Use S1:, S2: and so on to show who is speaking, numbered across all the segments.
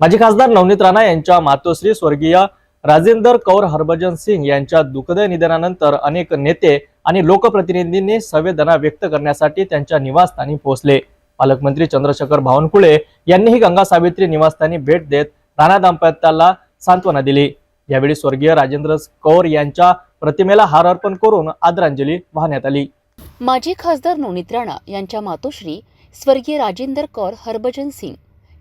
S1: माजी खासदार नवनीत राणा यांच्या मातोश्री स्वर्गीय राजेंदर कौर हरभजन सिंग यांच्या दुःखदय निधनानंतर अनेक नेते आणि लोकप्रतिनिधींनी संवेदना व्यक्त करण्यासाठी त्यांच्या निवासस्थानी पोहोचले. पालकमंत्री चंद्रशेखर बावनकुळे यांनीही गंगा सावित्री निवासस्थानी भेट देत राणा दाम्पत्याला सांत्वना दिली. यावेळी स्वर्गीय राजेंद्र कौर यांच्या प्रतिमेला हार अर्पण करून आदरांजली वाहण्यात आली.
S2: माजी खासदार नवनीत राणा यांच्या मातोश्री स्वर्गीय राजेंदर कौर हरभजन सिंग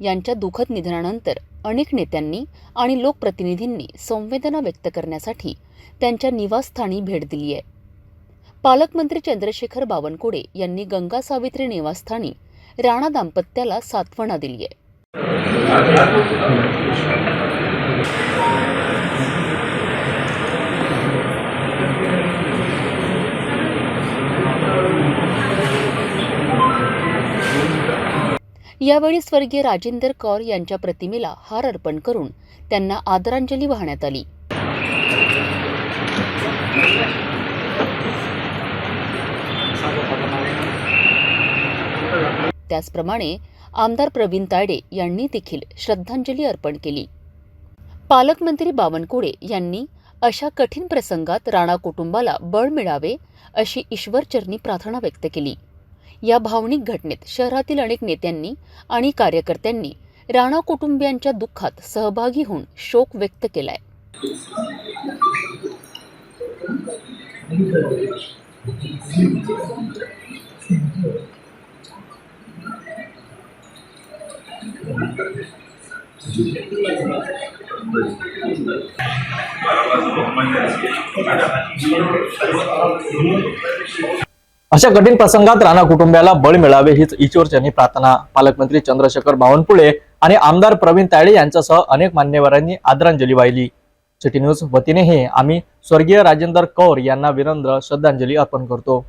S2: यांच्या दुःखद निधनानंतर अनेक नेत्यांनी आणि लोकप्रतिनिधींनी संवेदना व्यक्त करण्यासाठी त्यांच्या निवासस्थानी भेट दिली आहे. पालकमंत्री चंद्रशेखर बावनकुळे यांनी गंगा सावित्री निवासस्थानी राणा दाम्पत्याला सांत्वना दिली आहे. यावेळी स्वर्गीय राजेंदर कौर यांच्या प्रतिमेला हार अर्पण करून त्यांना आदरांजली वाहण्यात आली. त्याचप्रमाणे आमदार प्रवीण तायडे यांनी देखील श्रद्धांजली अर्पण केली. पालकमंत्री बावनकुळे यांनी अशा कठीण प्रसंगात राणा कुटुंबाला बळ मिळावे अशी ईश्वरचरणी प्रार्थना व्यक्त केली. या भावनिक घटनेत शहरातील अनेक नेत्यांनी आणि कार्यकर्त्यांनी राणा कुटुंबियांच्या दुःखात सहभागी होऊन शोक व्यक्त केलाय.
S1: अशा कठीण प्रसंगात राणा कुटुंबियाला बळ मिळावे हीच ईश्वरचरणी प्रार्थना. पालकमंत्री चंद्रशेखर बावनकुळे आणि आमदार प्रवीण तायडे यांच्यासह अनेक मान्यवरांनी आदरांजली वाहिली. सिटी न्यूज वतीनेही आम्ही स्वर्गीय राजेंद्र कौर यांना विनम्र श्रद्धांजली अर्पण करतो.